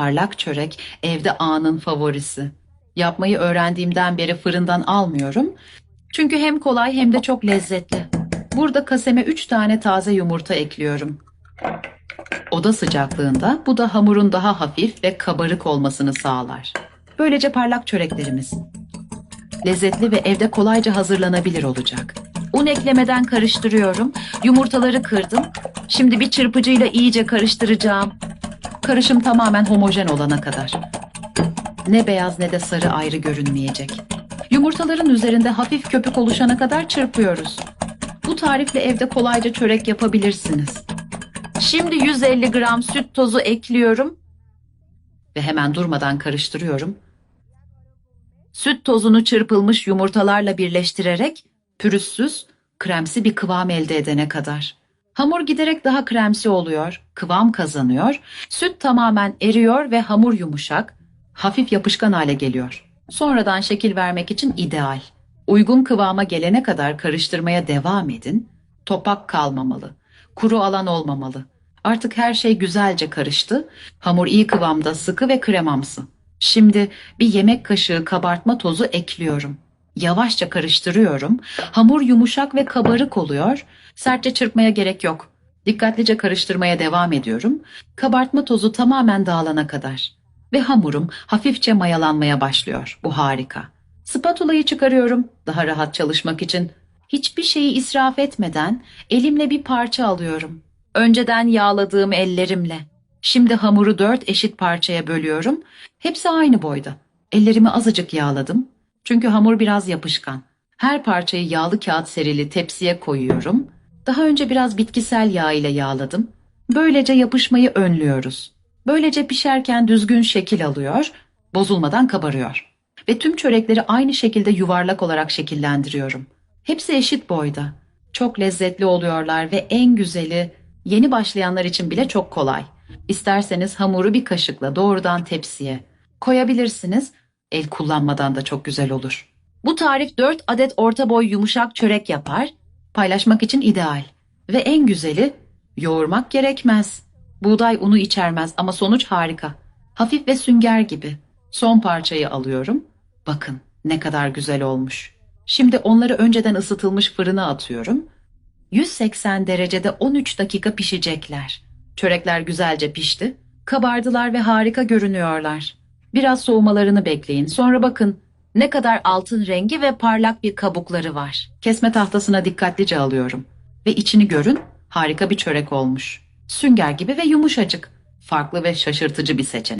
Parlak çörek evde A'nın favorisi. Yapmayı öğrendiğimden beri fırından almıyorum. Çünkü hem kolay hem de çok lezzetli. Burada kaseme 3 tane taze yumurta ekliyorum. Oda sıcaklığında bu da hamurun daha hafif ve kabarık olmasını sağlar. Böylece parlak çöreklerimiz lezzetli ve evde kolayca hazırlanabilir olacak. Un eklemeden karıştırıyorum. Yumurtaları kırdım. Şimdi bir çırpıcıyla iyice karıştıracağım. Karışım tamamen homojen olana kadar. Ne beyaz ne de sarı ayrı görünmeyecek. Yumurtaların üzerinde hafif köpük oluşana kadar çırpıyoruz. Bu tarifle evde kolayca çörek yapabilirsiniz. Şimdi 150 gram süt tozu ekliyorum ve hemen durmadan karıştırıyorum. Süt tozunu çırpılmış yumurtalarla birleştirerek pürüzsüz, kremsi bir kıvam elde edene kadar. Hamur giderek daha kremsi oluyor, kıvam kazanıyor, süt tamamen eriyor ve hamur yumuşak, hafif yapışkan hale geliyor. Sonradan şekil vermek için ideal. Uygun kıvama gelene kadar karıştırmaya devam edin. Topak kalmamalı. Kuru alan olmamalı. Artık her şey güzelce karıştı. Hamur iyi kıvamda sıkı ve kremamsı. Şimdi bir yemek kaşığı kabartma tozu ekliyorum. Yavaşça karıştırıyorum. Hamur yumuşak ve kabarık oluyor. Sertçe çırpmaya gerek yok. Dikkatlice karıştırmaya devam ediyorum. Kabartma tozu tamamen dağılana kadar. Ve hamurum hafifçe mayalanmaya başlıyor. Bu harika. Spatulayı çıkarıyorum daha rahat çalışmak için. Hiçbir şeyi israf etmeden elimle bir parça alıyorum. Önceden yağladığım ellerimle. Şimdi hamuru dört eşit parçaya bölüyorum. Hepsi aynı boyda. Ellerimi azıcık yağladım. Çünkü hamur biraz yapışkan. Her parçayı yağlı kağıt serili tepsiye koyuyorum. Daha önce biraz bitkisel yağ ile yağladım. Böylece yapışmayı önlüyoruz. Böylece pişerken düzgün şekil alıyor, bozulmadan kabarıyor. Ve tüm çörekleri aynı şekilde yuvarlak olarak şekillendiriyorum. Hepsi eşit boyda. Çok lezzetli oluyorlar ve en güzeli yeni başlayanlar için bile çok kolay. İsterseniz hamuru bir kaşıkla doğrudan tepsiye koyabilirsiniz. El kullanmadan da çok güzel olur. Bu tarif 4 adet orta boy yumuşak çörek yapar. Paylaşmak için ideal. Ve en güzeli yoğurmak gerekmez. Buğday unu içermez ama sonuç harika. Hafif ve sünger gibi. Son parçayı alıyorum. Bakın ne kadar güzel olmuş. Şimdi onları önceden ısıtılmış fırına atıyorum. 180 derecede 13 dakika pişecekler. Çörekler güzelce pişti. Kabardılar ve harika görünüyorlar. Biraz soğumalarını bekleyin. Sonra bakın ne kadar altın rengi ve parlak bir kabukları var. Kesme tahtasına dikkatlice alıyorum. Ve içini görün. Harika bir çörek olmuş. Sünger gibi ve yumuşacık. Farklı ve şaşırtıcı bir seçenek.